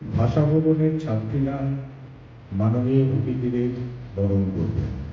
ভাষা ভবনের ছাত্রীরা মাননীয় অতিথিদের বরণ করবেন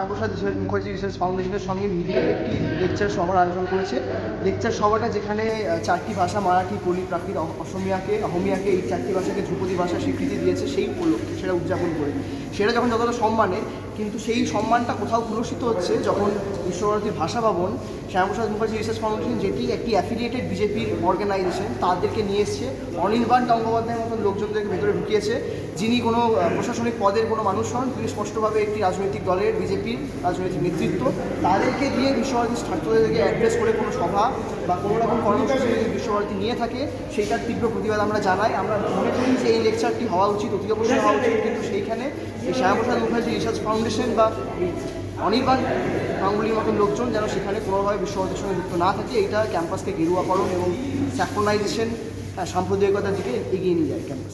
শ্যামাপ্রসাদ মুখার্জি রিসার্চ ফাউন্ডেশনের সঙ্গে মিলিয়ে একটি লেকচার সভার আয়োজন করেছে। লেকচার সভাটা যেখানে চারটি ভাষা, মারাঠি, পলি, প্রাকৃত অসমিয়াকে, অহমিয়াকে এই চারটি ভাষাকে ধ্রুপদী ভাষা স্বীকৃতি দিয়েছে সেই উপলক্ষে, সেটা উদযাপন করে। সেটা যখন যতটা সম্মানে, কিন্তু সেই সম্মানটা কোথাও কুলসিত হচ্ছে যখন বিশ্বভারতীর ভাষা ভবন, শ্যামাপ্রসাদ মুখার্জি রিসার্চ ফাউন্ডেশন, যেটি একটি অ্যাফিলিয়েটেড বিজেপির অর্গানাইজেশন তাদেরকে নিয়ে এসছে। অনির্বাণ গঙ্গোপাধ্যায়ের মতন লোকজনদেরকে ভেতরে ঢুকিয়েছে, যিনি কোনো প্রশাসনিক পদের কোনো মানুষ হন, তিনি স্পষ্টভাবে একটি রাজনৈতিক দলের বিজেপির রাজনৈতিক নেতৃত্ব। তাদেরকে দিয়ে বিশ্বভারতীর ছাত্রদেরকে অ্যাড্রেস করে কোনো সভা বা কোনো রকম কর্মসূচি যদি বিশ্বভারতী নিয়ে থাকে, সেইটার তীব্র প্রতিবাদ আমরা জানাই। আমরা মনে করি যে এই লেকচারটি হওয়া উচিত অতি অবশ্যই হওয়া উচিত, কিন্তু সেইখানে এই শ্যামাপ্রসাদ মুখার্জি রিসার্চ ফাউন্ডেশন বা অনির্বাণ গাঙ্গুলির মতন লোকজন যেন সেখানে কোনোভাবে বিশ্বভারতীর সঙ্গে যুক্ত না থাকে, এইটা ক্যাম্পাসকে গেরুয়াকরণ এবং স্যাক্রোনাইজেশন সাম্প্রদায়িকতার দিকে এগিয়ে নিয়ে যায় ক্যাম্পাস